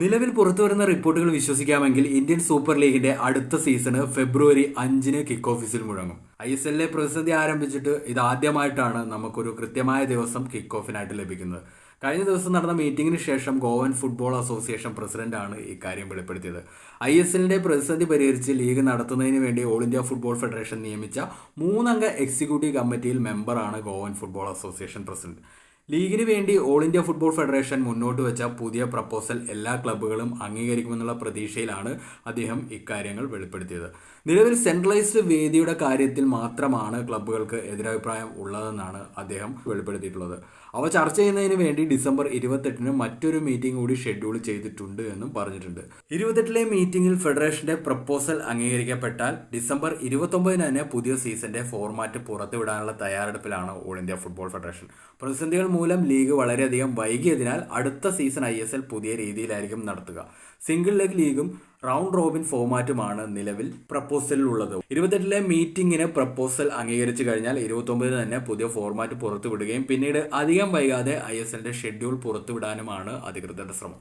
നിലവിൽ പുറത്തു വരുന്ന റിപ്പോർട്ടുകൾ വിശ്വസിക്കാമെങ്കിൽ ഇന്ത്യൻ സൂപ്പർ ലീഗിന്റെ അടുത്ത സീസണ് ഫെബ്രുവരി അഞ്ചിന് കിക്ക് ഓഫീസിൽ മുഴങ്ങും. ഐ എസ് എല്ലിലെ പ്രതിസന്ധി ആരംഭിച്ചിട്ട് ഇത് ആദ്യമായിട്ടാണ് നമുക്കൊരു കൃത്യമായ ദിവസം കിക്ക് ഓഫിനായിട്ട് ലഭിക്കുന്നത്. കഴിഞ്ഞ ദിവസം നടന്ന മീറ്റിംഗിന് ശേഷം ഗോവൻ ഫുട്ബോൾ അസോസിയേഷൻ പ്രസിഡന്റാണ് ഇക്കാര്യം വെളിപ്പെടുത്തിയത്. ഐ എസ് എല്ലിന്റെ പ്രതിസന്ധി പരിഹരിച്ച് ലീഗ് നടത്തുന്നതിന് വേണ്ടി ഓൾ ഇന്ത്യ ഫുട്ബോൾ ഫെഡറേഷൻ നിയമിച്ച മൂന്നംഗ എക്സിക്യൂട്ടീവ് കമ്മിറ്റിയിൽ മെമ്പറാണ് ഗോവൻ ഫുട്ബോൾ അസോസിയേഷൻ പ്രസിഡന്റ് ലീഗിന് വേണ്ടി ഓൾ ഇന്ത്യ ഫുട്ബോൾ ഫെഡറേഷൻ മുന്നോട്ട് വെച്ച പുതിയ പ്രപ്പോസൽ എല്ലാ ക്ലബ്ബുകളും അംഗീകരിക്കുമെന്നുള്ള പ്രതീക്ഷയിലാണ് അദ്ദേഹം ഇക്കാര്യങ്ങൾ വെളിപ്പെടുത്തിയത്. നിലവിൽ സെൻട്രലൈസ്ഡ് വേദിയുടെ കാര്യത്തിൽ മാത്രമാണ് ക്ലബ്ബുകൾക്ക് എതിരഭിപ്രായം ഉള്ളതെന്നാണ് അദ്ദേഹം വെളിപ്പെടുത്തിയിട്ടുള്ളത്. അവ ചർച്ച ചെയ്യുന്നതിന് വേണ്ടി ഡിസംബർ ഇരുപത്തെട്ടിന് മറ്റൊരു മീറ്റിംഗ് കൂടി ഷെഡ്യൂൾ ചെയ്തിട്ടുണ്ട് എന്നും പറഞ്ഞിട്ടുണ്ട്. ഇരുപത്തെട്ടിലെ മീറ്റിംഗിൽ ഫെഡറേഷന്റെ പ്രപ്പോസൽ അംഗീകരിക്കപ്പെട്ടാൽ ഡിസംബർ ഇരുപത്തൊമ്പതിന് തന്നെ പുതിയ സീസന്റെ ഫോർമാറ്റ് പുറത്തുവിടാനുള്ള തയ്യാറെടുപ്പിലാണ് ഓൾ ഇന്ത്യ ഫുട്ബോൾ ഫെഡറേഷൻ പ്രതിസന്ധികൾ മൂലം ലീഗ് വളരെയധികം വൈകിയതിനാൽ അടുത്ത സീസൺ ഐ എസ് എൽ പുതിയ രീതിയിലായിരിക്കും നടത്തുക. സിംഗിൾ ലെഗ് ലീഗും റൗണ്ട് റോബിൻ ഫോമാറ്റുമാണ് നിലവിൽ പ്രപ്പോസലിലുള്ളത്. ഇരുപത്തെട്ടിലെ മീറ്റിംഗിന് പ്രപ്പോസൽ അംഗീകരിച്ചു കഴിഞ്ഞാൽ ഇരുപത്തൊമ്പതിന് തന്നെ പുതിയ ഫോർമാറ്റ് പുറത്തുവിടുകയും പിന്നീട് അധികം വൈകാതെ ഐ എസ് എല്ലിന്റെ ഷെഡ്യൂൾ പുറത്തുവിടാനുമാണ് അധികൃതരുടെ ശ്രമം.